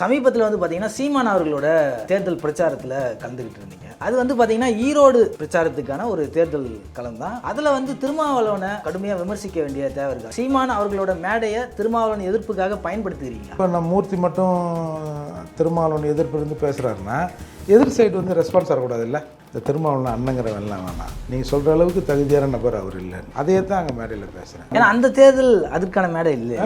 சமீபத்தில் வந்து பார்த்தீங்கன்னா சீமான் அவர்களோட தேர்தல் பிரச்சாரத்தில் கலந்துக்கிட்டு இருந்தீங்க. அது வந்து பார்த்தீங்கன்னா ஈரோடு பிரச்சாரத்துக்கான ஒரு தேர்தல் களம் தான். அதில் வந்து திருமாவளவனை கடுமையாக விமர்சிக்க வேண்டிய தேவை இருக்கு? சீமான் அவர்களோட மேடையை திருமாவளவன் எதிர்ப்புக்காக பயன்படுத்துகிறீங்களா? இப்போ நம்ம மூர்த்தி மட்டும் திருமாவளவன் எதிர்ப்பு இருந்து பேசுகிறாருன்னா எதிர் சைடு வந்து ரெஸ்பான்ஸ் வரக்கூடாது இல்லை இந்த திருமாவளவன் அண்ணங்கிறவன்லாம் வேணாம். நீங்கள் சொல்கிற அளவுக்கு தகுதியான நபர் அவர் இல்லை அதையே தான் அங்கே மேடையில் பேசுகிறேன் ஏன்னா அந்த தேர்தல் அதற்கான மேடை இல்லை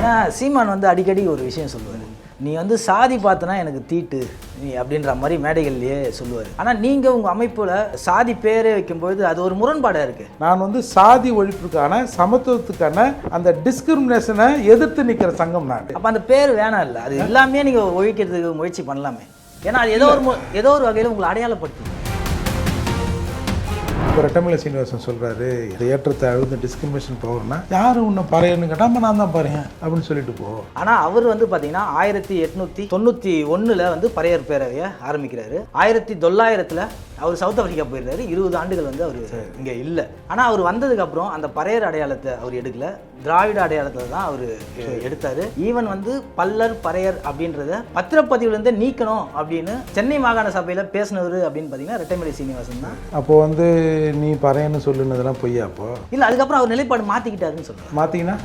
ஏன்னா சீமான் வந்து அடிக்கடி ஒரு விஷயம் சொல்லுவார். நீ வந்து சாதி பார்த்தனா எனக்கு தீட்டு நீ அப்படின்ற மாதிரி மேடைகள்லயே சொல்லுவார். ஆனால் நீங்கள் உங்கள் அமைப்பில் சாதி பேரே வைக்கும்பொழுது அது ஒரு முரண்பாடாக இருக்குது நான் வந்து சாதி ஒழிப்புக்கான சமத்துவத்துக்கான அந்த டிஸ்கிரிமினேஷனை எதிர்த்து நிற்கிற சங்கம் நான். அப்போ அந்த பேர் வேணாம் இல்லை. அது எல்லாமே நீங்கள் ஒழிக்கிறதுக்கு முயற்சி பண்ணலாமே. ஏன்னா அது ஏதோ ஒரு ஏதோ ஒரு வகையில் உங்களை அடையாளப்படுத்தும் இப்போ ரெட்டமலை சீனிவாசன் சொல்கிறாரு இது ஏற்றத்தை அழுந்த டிஸ்கிரிமினேஷன் பவர்னா யாரும் உன்னை பறையன்னு கேட்டால் நான் தான் பறையன் அப்படின்னு சொல்லிட்டு போ. ஆனால் அவர் வந்து பார்த்தீங்கன்னா ஆயிரத்தி எட்நூற்றி தொண்ணூற்றி ஒன்றில் வந்து பறையர் பேரவையை ஆரம்பிக்கிறாரு. ஆயிரத்தி தொள்ளாயிரத்தில் அவர் சவுத் ஆப்பிரிக்கா போயிருந்தாரு இருபது ஆண்டுகள் வந்து அவர் இங்கே இல்லை. ஆனால் அவர் வந்ததுக்கப்புறம் அந்த பறையர் அடையாளத்தை அவர் எடுக்கல. திராவிட அடையாளத்தை தான் அவர் எடுத்தார். ஈவன் வந்து பல்லர் பறையர் அப்படின்றத பத்திரப்பதிவுலேருந்தே நீக்கணும் அப்படின்னு சென்னை மாகாண சபையில் பேசினவர் அப்படின்னு பார்த்தீங்கன்னா ரெட்டைமலை சீனிவாசன் தான். அப்போ வந்து நீ பறையன்னு சொல்லுனதெல்லாம் பொய்யா அப்போ? இல்லை அதுக்கப்புறம் அவர் நிலைப்பாடு மாற்றிக்கிட்டாருன்னு சொல்கிறார் மாற்றிங்கன்னா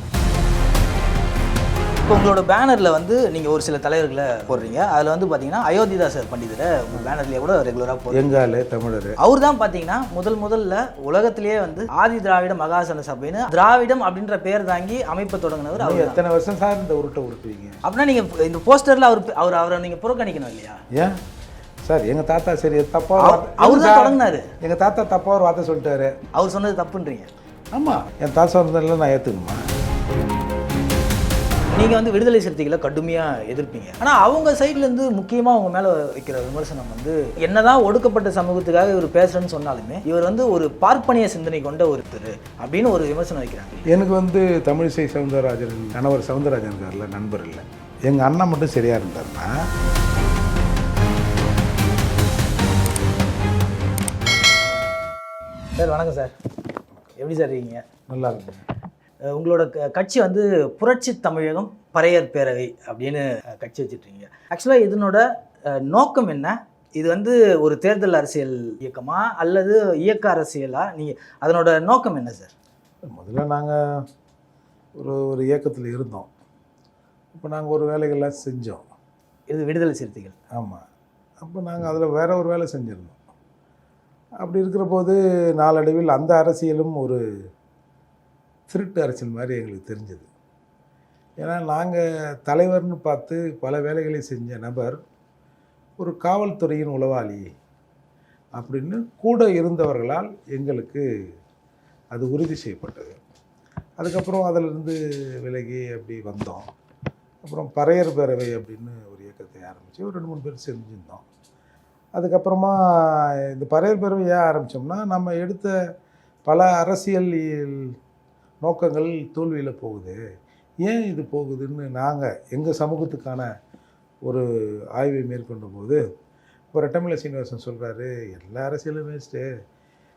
இப்போ உங்களோட பேனரில் வந்து நீங்கள் ஒரு சில தலைவர்களை போடுறீங்க. அதில் வந்து பார்த்தீங்கன்னா அயோத்திதாச பண்டிதரை உங்கள் பேனர்லேயே கூட ரெகுலராக போடுறீங்க எங்காலு தமிழர். அவர் தான் பார்த்தீங்கன்னா முதல் முதல்ல உலகத்திலேயே வந்து ஆதி திராவிட மகாசன சபைன்னு திராவிடம் அப்படின்ற பேர் தாங்கி அமைப்பை தொடங்கினவர் அவர் தான் எத்தனை வருஷம் சார் இந்த உருட்டை உருட்டுவீங்க? அப்படின்னா நீங்கள் இந்த போஸ்டரில் அவர் அவர் அவரை நீங்கள் புறக்கணிக்கணும் இல்லையா? ஏன்? சார் எங்கள் தாத்தா சரி தப்பா அவர் தான் தொடங்குனாரு. எங்கள் தாத்தா தப்பா ஒரு வார்த்தை சொல்லிட்டாரு. அவர் சொன்னது தப்புன்றீங்க. ஆமாம் என் தாத்தா சொன்னதில் நான் ஏற்றுக்கணுமா நீங்கள் வந்து விடுதலை சிறுத்தைகளை கடுமையாக எதிர்ப்பீங்க. ஆனால் அவங்க சைட்லேருந்து முக்கியமாக அவங்க மேலே வைக்கிற விமர்சனம் வந்து என்னதான் ஒடுக்கப்பட்ட சமூகத்துக்காக இவர் பேசுகிறேன்னு சொன்னாலுமே இவர் வந்து ஒரு பார்ப்பனிய சிந்தனை கொண்ட ஒருத்தர் அப்படின்னு ஒரு விமர்சனம் வைக்கிறாங்க. எனக்கு வந்து தமிழிசை சவுந்தரராஜன் கணவர் சவுந்தரராஜன் இருக்கார்ல நண்பர் இல்லை. எங்கள் அண்ணன் மட்டும் சரியாக இருந்தாருன்னா சார் வணக்கம் சார். எப்படி சார் இருக்கீங்க? நல்லா இருக்குங்க அஹ் உங்களோட க- கட்சி வந்து புரட்சி தமிழகம் பறையர் பேரவை அப்படின்னு கட்சி வச்சிட்ருக்கீங்க. ஆக்சுவலாக இதனோட நோக்கம் என்ன? இது வந்து ஒரு தேர்தல் அரசியல் இயக்கமா? அல்லது இயக்க அரசியலா? நீங்கள் அதனோட நோக்கம் என்ன சார் முதல்ல நாங்கள் ஒரு ஒரு இயக்கத்தில் இருந்தோம். இப்போ நாங்கள் ஒரு வேலைகள்லாம் செஞ்சோம். இது விடுதலை சிறுத்தைகள். ஆமாம் அப்போ நாங்கள் அதில் வேற ஒரு வேலை செஞ்சுருந்தோம். அப்படி இருக்கிற போது நாளடைவில் அந்த அரசியலும் ஒரு திருட்டு அரசியல் மாதிரி எங்களுக்கு தெரிஞ்சது. ஏன்னா நாங்கள் தலைவர்னு பார்த்து பல வேலைகளை செஞ்ச நபர் ஒரு காவல்துறையின் உளவாளி அப்படின்னு கூட இருந்தவர்களால் எங்களுக்கு அது உறுதி செய்யப்பட்டது. அதுக்கப்புறம் அதிலிருந்து விலகி அப்படி வந்தோம். அப்புறம் பறையர் பேரவை அப்படின்னு ஒரு இயக்கத்தை ஆரம்பித்து ஒரு ரெண்டு மூணு பேர் செஞ்சுருந்தோம். அதுக்கப்புறமா இந்த பறையர் பேரவை ஏன் ஆரம்பித்தோம்னா நம்ம எடுத்த பல அரசியல் நோக்கங்கள் தோல்வியில் போகுது. ஏன் இது போகுதுன்னு நாங்கள் எங்கள் சமூகத்துக்கான ஒரு ஆய்வை மேற்கொண்ட போது இப்போ ரெட்டமில்ல சீனிவாசன் சொல்கிறாரு எல்லா அரசியலும் வேஸ்ட்டு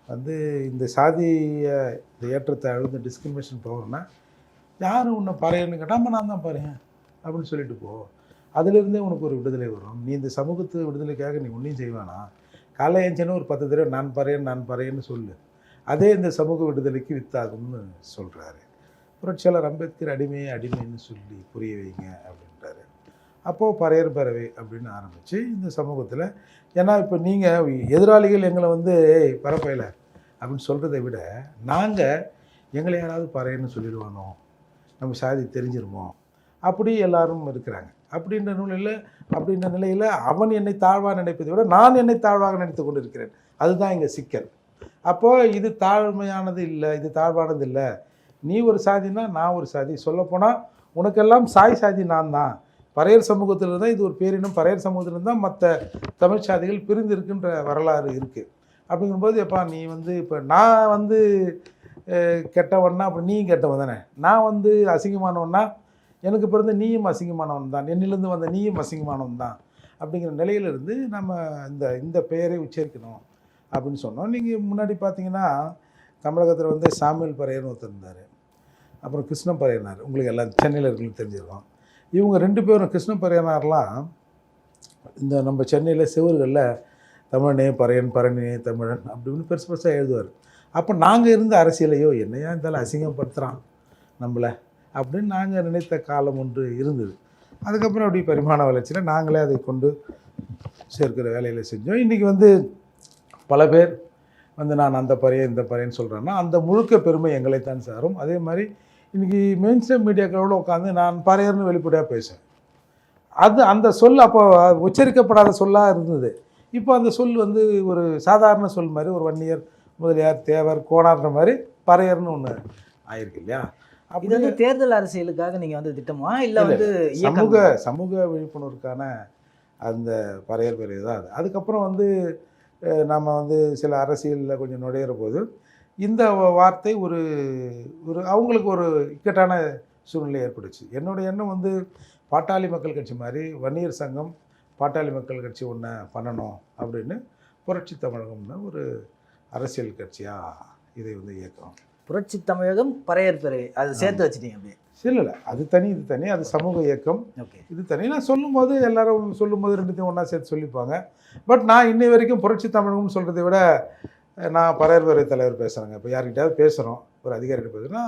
வந்து இந்த சாதிய இந்த ஏற்றத்தை அழுந்த டிஸ்கிரிமினேஷன் பவர்னா யாரும் உன்னை பறையன்னு கேட்டால் நான் தான் பாருங்க அப்படின்னு சொல்லிட்டு போ. அதுலேருந்தே உனக்கு ஒரு விடுதலை வரும். நீ இந்த சமூகத்து விடுதலைக்காக நீ ஒன்றையும் செய்வானா? காலை ஏஞ்சேன்னு ஒரு பத்து தடவை நான் பறையன் நான் பறையன்னு சொல்லு. அதே இந்த சமூக விடுதலைக்கு வித்தாகும்னு சொல்கிறாரு புரட்சியாளர் அம்பேத்கர் அடிமையை அடிமைன்னு சொல்லி புரிய வைங்க அப்படின்றாரு. அப்போது பறையர் பறவை அப்படின்னு ஆரம்பித்து இந்த சமூகத்தில் ஏன்னா இப்போ நீங்கள் எதிராளிகள் எங்களை வந்து பரப்பையில் அப்படின்னு சொல்கிறத விட நாங்கள் எங்களை யாராவது பறையன்னு சொல்லிடுவானோ? நம்ம சாதி தெரிஞ்சிருமோ? அப்படி எல்லாரும் இருக்கிறாங்க. அப்படின்ற நூலில் அப்படின்ற நிலையில் அவன் என்னை தாழ்வாக நினைப்பதை விட நான் என்னை தாழ்வாக நினைத்து கொண்டு இருக்கிறேன் அதுதான் இங்கே சிக்கல். அப்போது இது தாழ்மையானது இல்லை இது தாழ்வானது இல்லை. நீ ஒரு சாதினா நான் ஒரு சாதி. சொல்லப்போனால் உனக்கெல்லாம் சாய் சாதி நான் தான். பறையர் சமூகத்தில் இருந்தால் இது ஒரு பேரினம் பறையர் சமூகத்தில் தான் மற்ற தமிழ் சாதிகள் பிரிந்து இருக்குன்ற வரலாறு இருக்குது அப்படிங்கும்போது எப்பா நீ வந்து இப்போ நான் வந்து கெட்டவன்னா அப்போ நீயும் கெட்டவன் தானே? நான் வந்து அசிங்கமானவன்னா எனக்கு பிறந்த நீயும் அசிங்கமானவன் தான். என்னிலேருந்து வந்த நீயும் அசிங்கமானவன் தான். அப்படிங்கிற நிலையிலிருந்து நம்ம இந்த இந்த பெயரை உச்சரிக்கணும். அப்படின்னு சொன்னோம். நீங்கள் முன்னாடி பார்த்தீங்கன்னா தமிழகத்தில் வந்து சாமியல் பறையர்னு ஒருத்தர் இருந்தார். அப்புறம் கிருஷ்ணன் பறையனார் உங்களுக்கு எல்லாம் சென்னையில் இருக்குன்னு தெரிஞ்சிருக்கோம். இவங்க ரெண்டு பேரும் கிருஷ்ணன் பறையனார்லாம் இந்த நம்ம சென்னையில் செவர்களில் தமிழனே பறையன் பரணி தமிழன் அப்படின்னு பெருசு பெருசாக எழுதுவார். அப்போ நாங்கள் இருந்த அரசியலையோ என்னையா இருந்தாலும் அசிங்கப்படுத்துகிறான் நம்மளை அப்படின்னு நாங்கள் நினைத்த காலம் ஒன்று இருந்தது. அதுக்கப்புறம் அப்படி பரிமாண வளர்ச்சியில் நாங்களே அதை கொண்டு சேர்க்கிற வேலையில் செஞ்சோம். இன்றைக்கி வந்து பல பேர் வந்து நான் அந்த பறையன் இந்த பறையன்னு சொல்கிறேன்னா அந்த முழுக்க பெருமை எங்களைத்தான் சாரும். அதே மாதிரி இன்றைக்கி மெயின் ஸ்ட்ரீம் மீடியாக்களோட உட்காந்து நான் பறையர்னு வெளிப்படையாக பேசுவேன் அது அந்த சொல் அப்போ உச்சரிக்கப்படாத சொல்லாக இருந்தது. இப்போ அந்த சொல் வந்து ஒரு சாதாரண சொல் மாதிரி ஒரு வன்னியர் முதலியார் தேவர் கோணார்ன்ற மாதிரி பறையர்னு ஒன்று ஆயிருக்கு இல்லையா? இது வந்து தேர்தல் அரசியலுக்காக நீங்க வந்து திட்டமா இல்ல வந்து சமூக சமூக விழிப்புணர்வுக்கான அந்த பறையர் பெரிய தான் அது. அதுக்கப்புறம் வந்து நம்ம வந்து சில அரசியலில் கொஞ்சம் நுழையிற போது இந்த வார்த்தை ஒரு ஒரு அவங்களுக்கு ஒரு இக்கட்டான சூழ்நிலை ஏற்பட்டுச்சு. என்னோட எண்ணம் வந்து பாட்டாளி மக்கள் கட்சி மாதிரி வன்னியர் சங்கம் பாட்டாளி மக்கள் கட்சி ஒன்று பண்ணணும் அப்படின்னு புரட்சி தமிழகம்னு ஒரு அரசியல் கட்சியாக இதை வந்து இயக்கம் புரட்சி தமிழகம் பறையர் பிறகு அது சேர்த்து வச்சிட்டீங்க அப்படியே. இல்லை இல்லை அது தனி இது தனி. அது சமூக இயக்கம். ஓகே. இது தனி. நான் சொல்லும்போது எல்லாரும் சொல்லும்போது ரெண்டுத்தையும் ஒன்றா சேர்த்து சொல்லிப்பாங்க. பட் நான் இன்னை வரைக்கும் புரட்சி தமிழகம்னு சொல்கிறத விட நான் பறையர் பேரவை தலைவர் பேசுகிறேங்க இப்போ யார்கிட்டயாவது பேசுகிறோம் ஒரு அதிகாரிகிட்ட பேசுகிறேன்னா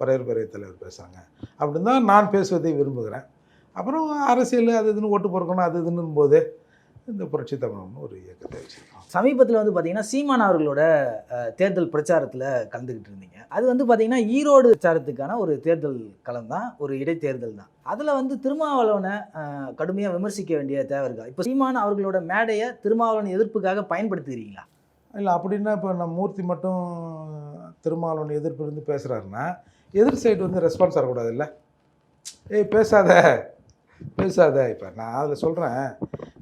பறையர் பேரவை தலைவர் பேசுகிறாங்க அப்படின்னு தான் நான் பேசுவதை விரும்புகிறேன். அப்புறம் அரசியல் அது இதுன்னு ஓட்டு பொறுக்கணும் அது இதுன்னும் போது இந்த புரட்சி தமிழகம்னு ஒரு இயக்கத்தை வச்சுருக்கோம் சமீபத்தில் வந்து பார்த்தீங்கன்னா சீமான் அவர்களோட தேர்தல் பிரச்சாரத்தில் கலந்துக்கிட்டு இருந்தீங்க. அது வந்து பார்த்தீங்கன்னா ஈரோடு பிரச்சாரத்துக்கான ஒரு தேர்தல் களம் தான் ஒரு இடைத்தேர்தல் தான். அதில் வந்து திருமாவளவனை கடுமையாக விமர்சிக்க வேண்டிய தேவை இருக்கா? இப்போ சீமான் அவர்களோட மேடையை திருமாவளவன் எதிர்ப்புக்காக பயன்படுத்துகிறீங்களா? இல்லை அப்படின்னா இப்போ நம்ம மூர்த்தி மட்டும் திருமாவளவன் எதிர்ப்பு இருந்து பேசுகிறாருன்னா எதிர் சைடு வந்து ரெஸ்பான்ஸ் வரக்கூடாதுல்ல? ஏய் பேசாத பேசாத. இப்போ நான் அதில் சொல்கிறேன்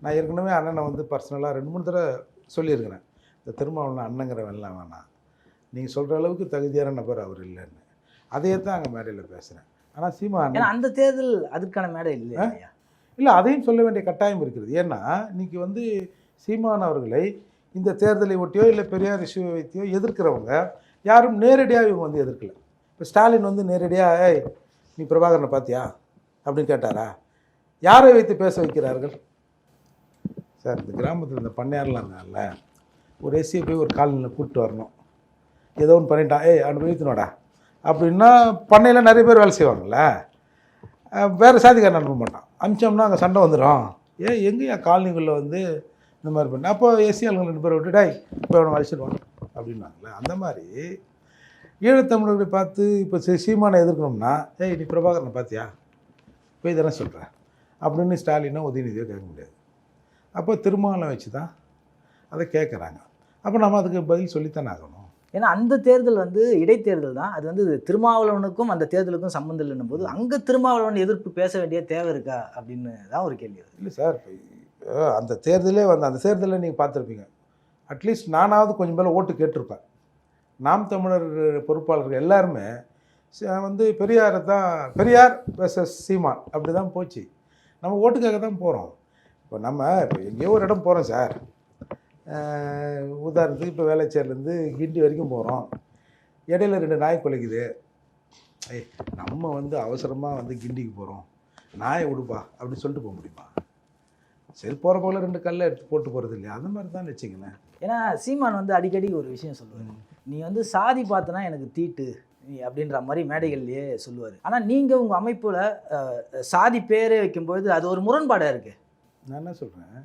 நான் ஏற்கனவே அண்ணனை வந்து பர்சனலாக ரெண்டு மூணு தடவை சொல்லியிருக்கிறேன். இந்த திருமாவளவன் அண்ணங்கிறவன்லாம் வேணாம். நீங்கள் சொல்கிற அளவுக்கு தகுதியான நபர் அவர் இல்லைன்னு. அதையே தான் அங்கே மேடையில் பேசுகிறேன் ஆனால் சீமா அந்த தேர்தல் அதுக்கான மேடை இல்லை இல்லையா இல்லை அதையும் சொல்ல வேண்டிய கட்டாயம் இருக்கிறது ஏன்னா இன்னைக்கு வந்து சீமான் அவர்களை இந்த தேர்தலை ஒட்டியோ இல்லை பெரியார் இஷ்யூவை வைத்தியோ எதிர்க்கிறவங்க யாரும் நேரடியாக இவங்க வந்து எதிர்க்கல. இப்போ ஸ்டாலின் வந்து நேரடியாக நீ பிரபாகரனை பார்த்தியா? அப்படின்னு கேட்டாரா? யாரை வைத்து பேச வைக்கிறார்கள்? சார் இந்த கிராமத்தில் இந்த பண்ணையாரெலாம் இருக்காங்கல்ல ஒரு எஸ்சியை போய் ஒரு காலனியில் கூப்பிட்டு வரணும். ஏதோ ஒன்று பண்ணிட்டான் ஏய் அவனை வைத்தினோடா அப்படின்னா பண்ணையில் நிறைய பேர் வேலை செய்வாங்கல்ல. வேறு சாதிக்காரன் அனுப்ப மாட்டான். அமிச்சோம்னா அங்கே சண்டை வந்துடும் ஏன் எங்கேயா காலனிகளில் வந்து இந்த மாதிரி பண்ண அப்போ எஸ்சி ஆளுங்க ரெண்டு பேரை விட்டு டாய் இப்போ அவனை வலிச்சிடுவான் அப்படின்னாங்களே அந்த மாதிரி ஈழத்தமிழர்களை பார்த்து இப்போ சி- சீமானை எதிர்க்கணும்னா ஏய் நீ பிரபாகரனை பார்த்தியா? போய் தானே சொல்கிறேன் அப்படின்னு ஸ்டாலினோ உதயநிதியோ கேட்க முடியாது. அப்போ திருமாவளம் வச்சு தான் அதை கேட்குறாங்க. அப்போ நம்ம அதுக்கு பதில் சொல்லித்தானே ஆகணும். ஏன்னா அந்த தேர்தல் வந்து இடைத்தேர்தல் தான். அது வந்து திருமாவளவனுக்கும் அந்த தேர்தலுக்கும் சம்மந்தம் இல்லைன்னும் போது அங்கே திருமாவளவன் எதிர்ப்பு பேச வேண்டிய தேவை இருக்கா அப்படின்னு தான் ஒரு கேள்வி. இல்லை சார் அந்த தேர்தலே வந்து அந்த தேர்தலில் நீங்கள் பார்த்துருப்பீங்க. அட்லீஸ்ட் நானாவது கொஞ்சம் மேலே ஓட்டு கேட்டிருப்பேன். நாம் தமிழர் பொறுப்பாளர்கள் எல்லாருமே வந்து பெரியாரை தான் பெரியார் வெர்சஸ் சீமான் அப்படி தான் போச்சு. நம்ம ஓட்டுக்காக தான் போகிறோம் இப்போ நம்ம இப்போ எங்கேயோ ஒரு இடம் போகிறோம் சார். உதாரணத்துக்கு இப்போ வேலைச்சேரிலேருந்து கிண்டி வரைக்கும் போகிறோம். இடையில ரெண்டு நாய் குலைக்குது. ஐய் நம்ம வந்து அவசரமாக வந்து கிண்டிக்கு போகிறோம். நாயை விடுப்பா அப்படின்னு சொல்லிட்டு போக முடியுமா? சரி போகிற போல ரெண்டு கல்லை எடுத்து போட்டு போகிறது இல்லையா? அந்த மாதிரி தான் வச்சுங்களேன் ஏன்னா சீமான் வந்து அடிக்கடி ஒரு விஷயம் சொல்லுவார். நீ வந்து சாதி பார்த்தனா எனக்கு தீட்டு நீ அப்படின்ற மாதிரி மேடைகள்லயே சொல்லுவார். ஆனால் நீங்கள் உங்கள் அமைப்பில் சாதி பேரே வைக்கும்பொழுது அது ஒரு முரண்பாடாக இருக்குது நான் என்ன சொல்கிறேன்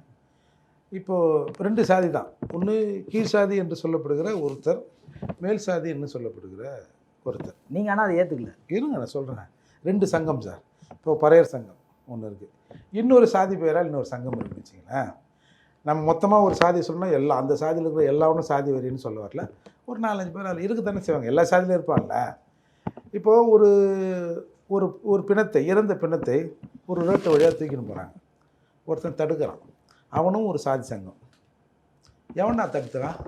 இப்போது ரெண்டு சாதி தான். ஒன்று கீழ் சாதி என்று சொல்லப்படுகிற ஒருத்தர் மேல் சாதி என்று சொல்லப்படுகிற ஒருத்தர். நீங்கள் ஆனால் அதை ஏற்றுக்கல இருங்க நான் சொல்கிறேன் ரெண்டு சங்கம் சார். இப்போ பறையர் சங்கம் ஒன்று இருக்குது இன்னொரு சாதி பெயரால் இன்னொரு சங்கம் இருக்குன்னு வச்சுங்களேன் நம்ம மொத்தமாக ஒரு சாதி சொன்னால் எல்லா அந்த சாதியில் இருக்கிற எல்லாரும் சாதி வரின்னு சொல்ல வரல. ஒரு நாலஞ்சு பேர் அதில் இருக்க தானே செய்வாங்க. எல்லா சாதியிலும் இருப்பாங்கல்ல இப்போது ஒரு ஒரு ஒரு பிணத்தை இறந்த பிணத்தை ஒரு ரோட்டு வழியாக தூக்கின்னு போகிறாங்க ஒருத்தன் தடுக்கிறான். அவனும் ஒரு சாதி சங்கம். எவனா தடுத்துறான்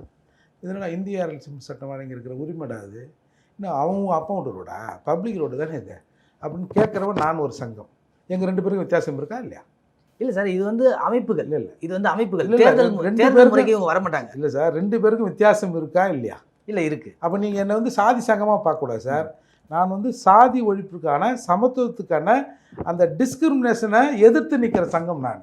இதனால் இந்திய அரசு சட்டம் வழங்கியிருக்கிற உரிமைடா அது இன்னும் அவங்க அப்பா விட்டு ரோடா? பப்ளிக் ரோடு தானே இது? அப்படின்னு கேட்குறவன் நான் ஒரு சங்கம். எங்கள் ரெண்டு பேருக்கும் வித்தியாசம் இருக்கா இல்லையா? இல்லை சார் இது வந்து அமைப்புகள். இல்லை இல்லை. இது வந்து அமைப்புகள். தேர்தல் தேர்தல் முறைக்கு இவங்க வரமாட்டாங்க. இல்லை சார் ரெண்டு பேருக்கும் வித்தியாசம் இருக்கா இல்லையா? இல்லை இருக்கு. அப்போ நீங்கள் என்னை வந்து சாதி சங்கமாக பார்க்கக்கூடாது சார். நான் வந்து சாதி ஒழிப்புக்கான சமத்துவத்துக்கான அந்த டிஸ்கிரிமினேஷனை எதிர்த்து நிற்கிற சங்கம் நான்.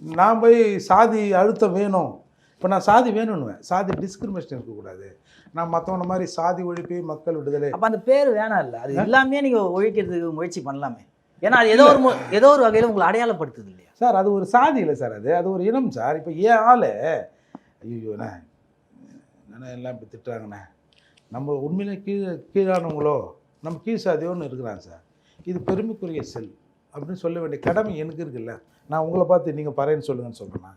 நான் போய் சாதி அழுத்தம் வேணும். இப்போ நான் சாதி வேணும்னுவேன். சாதி டிஸ்கிரிமினேஷன் இருக்கக்கூடாது. நான் மற்றவன மாதிரி சாதி ஒழிப்பு மக்கள் விடுதலை. அப்ப அந்த பேர் வேணாம் இல்ல. அது எல்லாமே நீங்க ஒழிக்கிறதுக்கு முயற்சி பண்ணலாமே. ஏன்னா அது ஏதோ ஒரு ஏதோ ஒரு வகையில உங்களை அடையாளப்படுத்துது இல்லையா? சார் அது ஒரு சாதி இல்லை சார் அது. அது ஒரு இனம் சார். இப்போ ஏன் ஆள்? ஐயோண்ணே எல்லாம் இப்படி திட்டுறாங்கண்ணே? நம்ம உண்மையிலே கீழே கீழானவங்களோ நம்ம கீழ் சாதியோன்னு இருக்கிறாங்க சார். இது பெருமைக்குரிய செல் அப்படின்னு சொல்ல வேண்டிய கடமை எனக்கு இருக்குல்ல. நான் உங்களை பார்த்து நீங்கள் பறையன்னு சொல்லுங்கன்னு சொல்கிறேன்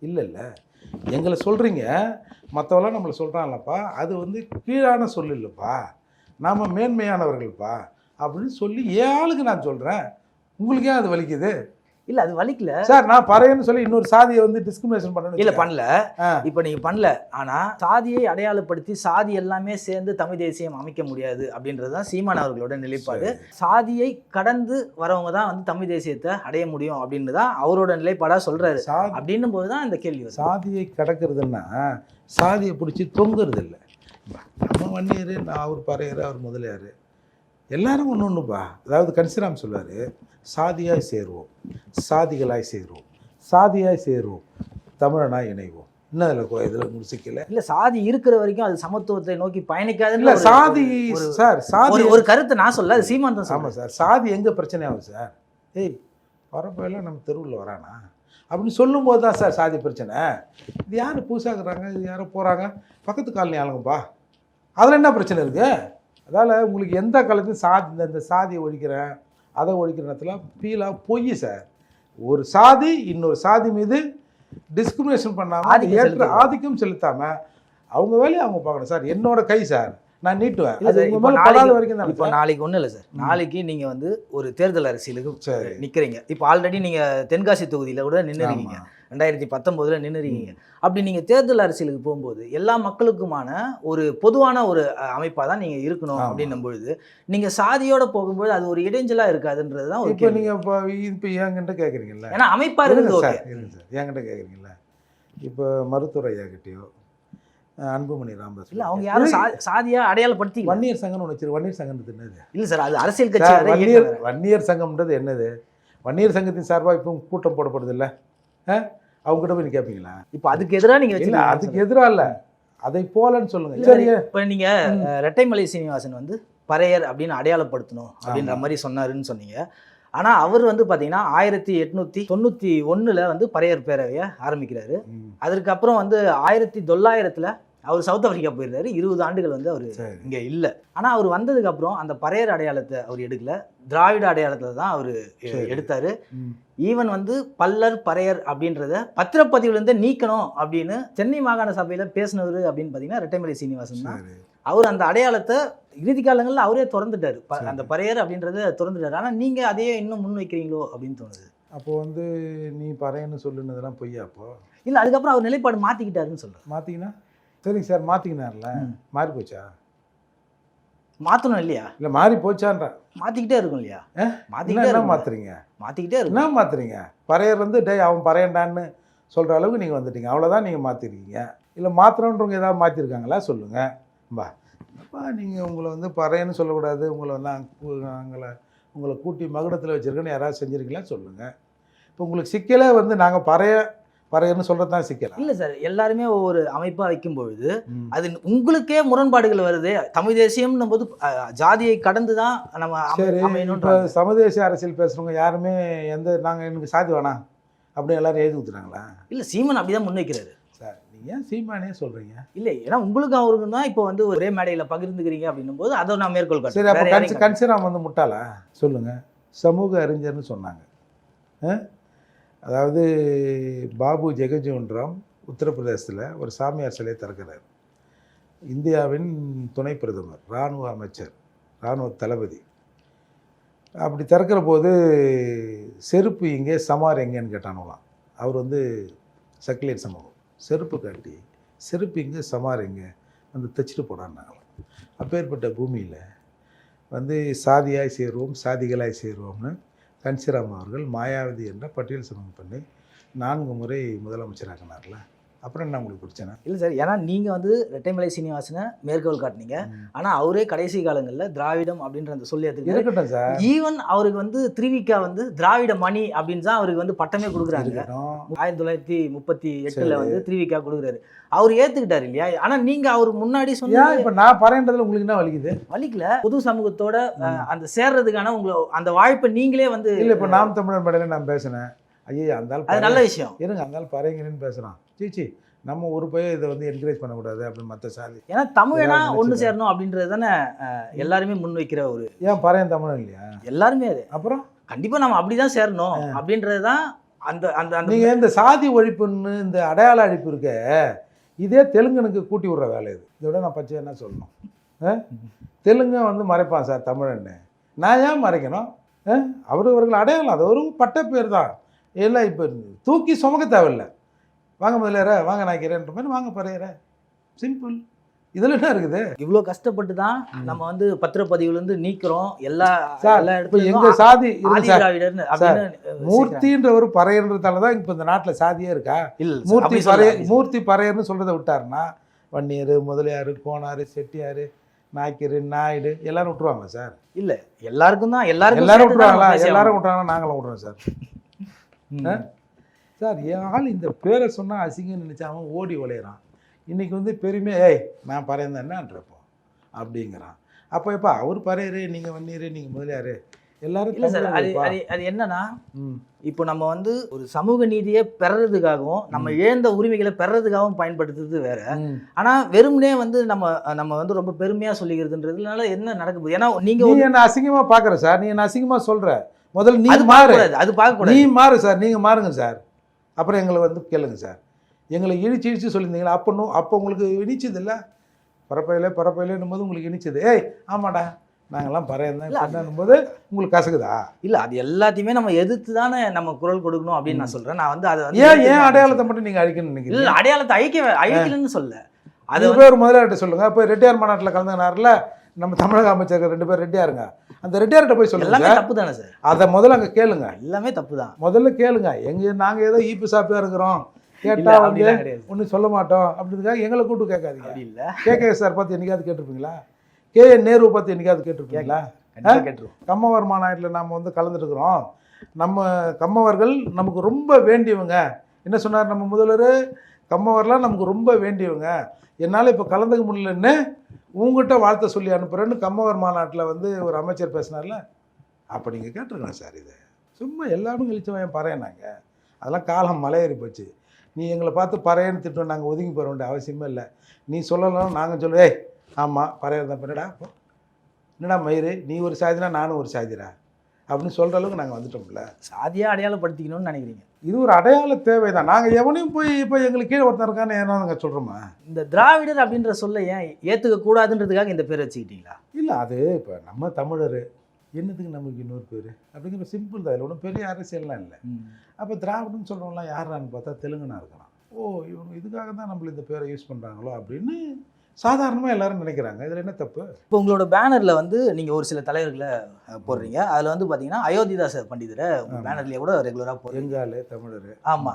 இல்லை இல்லை. எங்களை சொல்கிறீங்க மற்றவெல்லாம் நம்மளை சொல்கிறாங்களப்பா அது வந்து கீழான சொல் இல்லைப்பா. நாம் மேன்மையானவர்கள்ப்பா. அப்படின்னு சொல்லி ஏன் ஆளுக்கு நான் சொல்கிறேன் உங்களுக்கு ஏன் அது வலிக்குது. இல்ல அது வலிக்கல. சார் நான் பறையன்னு சொல்லி இன்னொரு சாதியை வந்து டிஸ்கிரிமினேஷன் பண்ணணும் இல்ல பண்ணல. இப்ப நீங்க பண்ணல. ஆனா சாதியை அடையாளப்படுத்தி சாதி எல்லாமே சேர்ந்து தமிழ் தேசியம் அமைக்க முடியாது அப்படின்றதுதான் சீமான் அவர்களோட நிலைப்பாடு. சாதியை கடந்து வரவங்க தான் வந்து தமிழ் தேசியத்தை அடைய முடியும் அப்படின்னு தான் அவரோட நிலைப்பாடா சொல்றாரு. அப்படின்னும் போது தான் இந்த கேள்வி சாதியை கடக்கிறதுன்னா சாதியை பிடிச்சி தொங்குறது இல்லை நம்ம வன்னியர் நான் அவர் பறையர் அவர் முதலியார். எல்லாரும் ஒன்று ஒன்றுப்பா அதாவது கன்சிராம் சொல்லுவார் சாதியாய் சேருவோம் சாதிகளாய் சேருவோம் சாதியாய் சேருவோம் தமிழனாய் இணைவோம். இன்னும் அதில் இதில் முடிச்சிக்கல. இல்ல சாதி இருக்கிற வரைக்கும் அது சமத்துவத்தை நோக்கி பயணிக்காதுன்னு இல்லை சாதி சார் சாதி ஒரு கருத்தை நான் சொல்ல அது சீமான் தான் ஆமாம் சார். சாதி எங்கே பிரச்சனை ஆகும் சார்? ஏய் வரப்போயெல்லாம் நம்ம தெருவில் வரானா? அப்படின்னு சொல்லும்போது தான் சார் சாதி பிரச்சனை. இது யார் பூசாக்குறாங்க? இது யாரோ போகிறாங்க பக்கத்து காலனி ஆளுங்கப்பா. அதில் என்ன பிரச்சனை இருக்குது அதால் உங்களுக்கு எந்த காலத்தையும் சாதி இந்த இந்த சாதியை ஒழிக்கிறேன் அதை ஒழிக்கிற நேரத்தில் ஃபீலாக பொய் சார் ஒரு சாதி இன்னொரு சாதி மீது டிஸ்கிரிமினேஷன் பண்ணாமல் ஏற்ற. ஆதிக்கம் செலுத்தாமல் அவங்க வேலையை அவங்க பார்க்கணும் சார் என்னோட கை சார் நான் நீட்டுவேன். இப்போ நாளைக்கு- வரைக்கும் தான் இப்போ நாளைக்கு ஒன்றும் இல்லை சார். நாளைக்கு நீங்க வந்து ஒரு தேர்தல் அரசியலுக்கு சரி. நிக்கிறீங்க. இப்போ ஆல்ரெடி நீங்க தென்காசி தொகுதியில கூட ஆமா. ரெண்டாயிரத்தி பத்தொன்பதுல நின்னுறீங்க அப்படி நீங்க தேர்தல் அரசியலுக்கு போகும்போது எல்லா மக்களுக்குமான ஒரு பொதுவான ஒரு அஹ், அமைப்பா தான் நீங்க இருக்கணும். அப்படின்னும் பொழுது நீங்க சாதியோட போகும்போது அது ஒரு இடைஞ்சலா இருக்காதுன்றது தான் இப்போ கேள்வி. நீங்கள் இப்போ இப்போ என்கிட்ட கேட்குறீங்கல்ல ஏன்னா அமைப்பா இருங்க இருக்குது ஓகே. என்கிட்ட கேட்குறீங்கல்ல இப்போ மருத்துவர் ஐயாக்கிட்டேயோ அன்புமணி ராமதாஸ் இல்ல அவங்க யாரும் சாதியா அடையாளப்படுத்தி வன்னியர் சங்கம்னு ஒன்று வன்னியர் சங்கம்ன்றது என்னது? இல்ல சார் அது அரசியல் கட்சி வன்னியர். வன்னியர் சங்கம்ன்றது என்னது? வன்னியர் சங்கத்தின் சார்பாக இப்போ கூட்டம் போடப்படுது இல்லை? அவங்ககிட்ட போய் கேட்பீங்களா இப்போ அதுக்கு எதிரா நீங்க இல்லை அதுக்கு எதிராக இல்லை. அதை போலன்னு சொல்லுங்க. சரி. இப்ப நீங்க அஹ், ரெட்டைமலை சீனிவாசன் வந்து பறையர் அப்படின்னு அடையாளப்படுத்தணும் அப்படின்ற மாதிரி சொன்னாருன்னு சொன்னீங்க. ஆனா அவர் வந்து பாத்தீங்கன்னா ஆயிரத்தி எட்நூத்தி தொண்ணூத்தி ஒண்ணுல வந்து பறையர் பேரவையை ஆரம்பிக்கிறாரு. அதற்கப்புறம் வந்து ஆயிரத்தி தொள்ளாயிரத்துல அவர் சவுத் ஆப்பிரிக்கா போயிருந்தாரு இருபது ஆண்டுகள் வந்து அவர் இங்க இல்ல. ஆனா அவர் வந்ததுக்கு அப்புறம் அந்த பறையர் அடையாளத்தை அவர் எடுக்கல. திராவிட அடையாளத்தை தான் அவர். எடுத்தாரு. ஈவன் வந்து பல்லர் பறையர் அப்படின்றத பத்திரப்பதிவுல இருந்து நீக்கணும் அப்படின்னு சென்னை மாகாண சபையில பேசினவர் அப்படின்னு பாத்தீங்கன்னா ரெட்டைமலை சீனிவாசன் தான். அவர் அந்த அடையாளத்தை இறுதி காலங்களில் அவரே திறந்துட்டாரு. அந்த பறையர் அப்படின்றத திறந்துட்டாரு. ஆனா நீங்க அதையே இன்னும் முன் வைக்கிறீங்களோ அப்படின்னு தோணுது. அப்போ வந்து நீ பறையன்னு சொல்லுனதெல்லாம் பொய்யா அப்போ? இல்ல அதுக்கப்புறம் அவர் நிலைப்பாடு மாத்திக்கிட்டாருன்னு சொல்றேன் மாற்றிக்கினா சரிங்க சார் மாற்றிக்கினார்ல. மாறி போச்சா? மாத்தணும் இல்லையா? இல்லை மாறி போச்சான்ற? மாத்திக்கிட்டே இருக்கும் இல்லையா? ஆ? மாத்திக்கிட்டே என்ன இருக்கும். மாத்துறீங்க? மாத்திக்கிட்டே இருக்கும். என்ன மாத்துறீங்க? பறையர் வந்து டேய் அவன் பறையண்டான்னு சொல்கிற அளவுக்கு நீங்கள் வந்துட்டீங்க. அவ்வளோதான் நீங்கள் மாற்றிருக்கீங்க இல்லை மாத்திரன்றவங்க ஏதாவது மாற்றிருக்காங்களா சொல்லுங்கள் பா அப்பா நீங்கள் உங்களை வந்து பறையன்னு சொல்லக்கூடாது. உங்களை வந்து நாங்களை உங்களை கூட்டி மகுடத்தில் வச்சுருக்கேன்னு யாராவது செஞ்சுருக்கீங்களா சொல்லுங்கள் இப்போ உங்களுக்கு சிக்கலே வந்து நாங்கள் பறைய பறையன்னு சொல்கிறது தான் சிக்கலா? இல்ல சார் எல்லாருமே ஒவ்வொரு அமைப்பா வைக்கும் பொழுது ம். அது உங்களுக்கே முரண்பாடுகள் வருது. தமிழ் தேசியம்னும் போது ஜாதியை கடந்து தான் நம்ம சரி இப்போ சமதேச அரசியல் பேசுகிறவங்க யாருமே எந்த நாங்கள் எனக்கு சாதி வேணாம் அப்படின்னு எல்லாரும் எழுதி ஊத்துறாங்களா? இல்ல சீமன் அப்படிதான் முன்வைக்கிறாரு. சார் நீங்கள் ஏன் சீமானே சொல்கிறீங்க இல்ல ஏன்னா உங்களுக்கு அவருக்கும் தான் இப்போ வந்து ஒரே மேடையில பகிர்ந்துக்கிறீங்க அப்படின்னும் போது அதை நான் மேற்கோள் சரி. அப்போ கன்சி கன்சிராம் வந்து முட்டாளா? சொல்லுங்கள் சமூக அறிஞர்னு சொன்னாங்க? அதாவது பாபு ஜெகஜீவன் ராம் உத்தரப்பிரதேசத்தில் ஒரு சாமியார் சிலையை திறக்கிறார். இந்தியாவின் துணை பிரதமர் இராணுவ அமைச்சர் இராணுவ தளபதி. அப்படி திறக்கிற போது செருப்பு எங்கே சமார் எங்கேன்னு கேட்டானுலாம் அவர் வந்து செக்குலேட் சமூகம். செருப்பு காட்டி செருப்பு இங்கே சமார் வந்து தைச்சிட்டு போனான்னாங்க அப்பேற்பட்ட பூமியில் வந்து சாதியாய் சேருவோம் சாதிகளாய் சேருவோம்னு கன்சிராம் அவர்கள் மாயாவதி என்ற பட்டியல் சமம் பண்ணி நான்கு முறை முதலமைச்சராக்கினார்ல. அப்புறம் என்ன உங்களுக்கு பிரச்சனை இல்லை சார் ஏன்னா நீங்கள் வந்து ரெட்டைமலை சீனிவாசனை மேற்கோள் காட்டினீங்க. ஆனால் அவரே கடைசி காலங்களில் திராவிடம் அப்படின்ற அந்த சொல்லி இருக்கட்டும் சார். ஈவன் அவருக்கு வந்து திருவிக்கா வந்து திராவிட மணி அப்படின்னு தான் அவருக்கு வந்து பட்டமே கொடுக்குறாங்க. ஆயிரத்தி தொள்ளாயிரத்தி முப்பத்தி எட்டுல. வந்து திருவிக்கா கொடுக்குறாரு. அவர் ஏத்துக்கிட்டாரு இல்லையா? ஆனா நீங்க அவர் முன்னாடி சொன்ன இப்போ நான் பறையன்றதுல உங்களுக்கு என்ன வலிக்குது? வலிக்கல. பொது சமூகத்தோட அந்த சேர்றதுக்கான உங்களை அந்த வாய்ப்பை நீங்களே வந்து இல்லை இப்போ நாம் தமிழர் மேடையில் நான் பேசினேன். ஐயா அந்த நல்ல விஷயம். இருங்க அந்த ஆள் பறையங்கன்னு பேசுகிறான் சீச்சி நம்ம ஒரு பையன் இதை வந்து என்கரேஜ் பண்ணக்கூடாது அப்படின்னு மற்ற சாதி ஏன்னா தமிழனா நினைச்சுக்க. சேரணும் அப்படின்றது தானே எல்லாருமே முன்வைக்கிற ஒரு ஏன் பறையன் தமிழன் இல்லையா? எல்லாருமே அது. அப்புறம்? கண்டிப்பா நம்ம அப்படிதான் சேரணும் அப்படின்றதுதான் அந்த அந்த அந்த நீங்கள் இந்த சாதி ஒழிப்புன்னு இந்த அடையாள அழிப்பு இருக்க இதே தெலுங்கனுக்கு கூட்டி விடுற வேலை இது. விட நான் பச்சை என்ன சொல்லணும்? ஆ? தெலுங்கன் வந்து மறைப்பான் சார் தமிழன்னு. நான் ஏன் மறைக்கணும்? அவர் அவர்கள் அடையாளம் அது ஒரு பட்ட பேர் தான். இல்லை இப்போ தூக்கி சுமக்க தேவையில்ல. வாங்க முதலியார வாங்க நாய்க்கிறேன்ற மாதிரி வாங்க பறையற சிம்பிள் இதில் என்ன இருக்குது? இவ்வளவு கஷ்டப்பட்டு தான் நம்ம வந்து பத்திரப்பதிவுல இருந்து நீக்கிறோம். எல்லா எல்லா இடத்துலயும் சாதி ஆதி சார். திராவிடர்னு அப்படின்னு சேர்க்கிறாங்க. மூர்த்தின்ற ஒரு பறையன்றதால தான் இப்போ இந்த நாட்டில் சாதியே இருக்கா? இல்ல மூர்த்தி பறைய. மூர்த்தி பறையர்னு சொல்கிறத விட்டாருன்னா வன்னியர் முதலியார் கோனார் செட்டியார் நாய்க்கர் நாயுடு எல்லாரும் விட்டுருவாங்க சார்? இல்ல எல்லாருக்கும் தான் எல்லாரும் தான் விட்டுருவாங்களா? எல்லாரும். விட்டுறாங்கன்னா நாங்களும் விட்றோம் சார்? சார் ஆள் இந்த பேரை சொன்னால் அசிங்கன்னு நினச்சா அவன் ஓடி ஒளையிறான் இன்னைக்கு வந்து பெருமை ஏய் நான் பறையன் என்னன்றப்போ அப்படிங்கிறான். அப்போ எப்போ அவர் பறையரு நீங்கள் வன்னியரு நீங்கள் முதலியார். எல்லாரும் இல்ல சார் அது. அது அது என்னன்னா இப்போ நம்ம வந்து ஒரு சமூக நீதியை பெறறதுக்காகவும் நம்ம இழந்த உரிமைகளை பெறறதுக்காகவும் பயன்படுத்துறது வேற. ம். ஆனா வெறுமனே வந்து நம்ம நம்ம வந்து ரொம்ப பெருமையா சொல்லிக்கிறதுன்றதுனால என்ன நடக்க போகுது? ஏன்னா நீங்க நீ ஒரு- என்ன அசிங்கமா பாக்குற சார்? நீ என்ன அசிங்கமா சொல்ற? முதல்ல நீ அது மாறு. பார்க்கக்கூடாது அது பார்க்க நீ மாறு சார். நீங்க மாறுங்க சார். அப்புறம் எங்களை வந்து கேளுங்க சார். எங்களை இழிச்சு இழிச்சு சொல்லியிருந்தீங்களா? அப்போ நோ- அப்போ உங்களுக்கு இனிச்சது இல்லை பரப்பையில பரப்பையிலும் போது உங்களுக்கு இனிச்சது. ஏய் ஆமாடா. இல்ல, அது- பண்ணும் போது உங்களுக்கு கசகுதா இல்ல அது எல்லாத்தையுமே நம்ம எதிர்த்து தானே நம்ம குரல் கொடுக்கணும் அப்படின்னு நான் சொல்றேன். நான் வந்து அதை ஏன் ஏன் அடையாளத்தை மட்டும் நீங்க அழிக்கணும்னு இல்ல நினைக்கிறீங்க அடையாளத்தை அழிக்க அழிக்கலன்னு சொல்ல அது ஒரு முதலாளிட்ட சொல்லுங்க. போய் ரெட்டியார் மாநாட்டில் கலந்துனார்ல நம்ம தமிழக அமைச்சர்கள் ரெண்டு பேர் ரெட்டியாருங்க. அந்த ரெட்டியார்கிட்ட போய் சொல்லுங்க எல்லாமே தப்பு தானே சார்? அதை முதல்ல அங்கே கேளுங்க. எல்லாமே தப்பு தான் முதல்ல கேளுங்க. எங்க நாங்க ஏதோ ஈப்பு சாப்பியா இருக்கிறோம். கேட்டா வந்து ஒன்றும் சொல்ல மாட்டோம். அப்படின்றதுக்காக எங்களை கூட்டு கேட்காதீங்க. இல்ல. கே. கே. சார் பார்த்து என்னைக்காவது கேட்டிருப்பீங்களா? கே. என் நேரு பார்த்து என்னைக்காவது கேட்டிருப்பீங்களா? கேட்டுருவோம். கம்மவர் மாநாட்டில் நாம் வந்து கலந்துருக்குறோம் நம்ம கம்மவர்கள் நமக்கு ரொம்ப வேண்டியவங்க. என்ன சொன்னார் நம்ம முதல்வர்? கம்மவர்லாம் நமக்கு ரொம்ப வேண்டியவங்க. என்னால் இப்போ கலந்துக்க முடியலன்னு உங்ககிட்ட வாழ்த்த சொல்லி அனுப்புகிறேன்னு கம்மவர் மாநாட்டில் வந்து ஒரு அமைச்சர் பேசினார்ல. அப்போ நீங்கள் கேட்டிருக்கலாம் சார் இது. சும்மா எல்லாரும் கழிச்சவன் பறையனாங்க அதெல்லாம் காலம் மலையேறி போச்சு. நீ எங்களை பார்த்து பறையன்னு திட்டம் நாங்கள் ஒதுங்கி போகிற வேண்டிய அவசியமே இல்லை. நீ சொல்லலாம் நாங்கள் சொல்லுவேன் ஆமாம் பறையர் தான். பின்னடா என்னடா? மயிறு? நீ ஒரு சாதினா நானும் ஒரு சாதிரா அப்படின்னு சொல்கிற அளவுக்கு நாங்கள் வந்துட்டோம்ல. சாதியா அடையாளப்படுத்திக்கணும்னு நினைக்கிறீங்க. இது ஒரு அடையாள தேவை தான் நாங்கள் எவனையும் போய் இப்போ எங்களுக்கு கீழே ஒருத்தன் இருக்கான்னு ஏன்னா நாங்கள் சொல்கிறோமா இந்த திராவிடர் அப்படின்ற சொல்ல ஏன் ஏத்துக்க கூடாதுன்றதுக்காக இந்த பேர் வச்சுக்கிட்டீங்களா? இல்லை அது இப்போ நம்ம தமிழர். என்னத்துக்கு நமக்கு இன்னொரு பேர்? அப்படிங்கிற சிம்பிள் தான். இல்லை ஒன்றும் பெரிய அரசியல்லாம் இல்லை. அப்போ திராவிடன்னு சொல்கிறவங்களாம் யாரான்னு பார்த்தா தெலுங்குனா இருக்கிறான் ஓ இவங்க இதுக்காக தான் நம்மள இந்த பேரை யூஸ் பண்ணுறாங்களோ அப்படின்னு சாதாரணமாக எல்லாரும் நினைக்கிறாங்க. இதில் என்ன தப்பு? இப்போ உங்களோட பேனர்ல வந்து நீங்க ஒரு சில தலைவர்களை போடுறீங்க. அதுல வந்து பாத்தீங்கன்னா அயோத்திதாச பண்டிதரை உங்க ஆமா. பேனர்லயே கூட ரெகுலரா போடுறீங்க. எங்காலு தமிழர். ஆமா.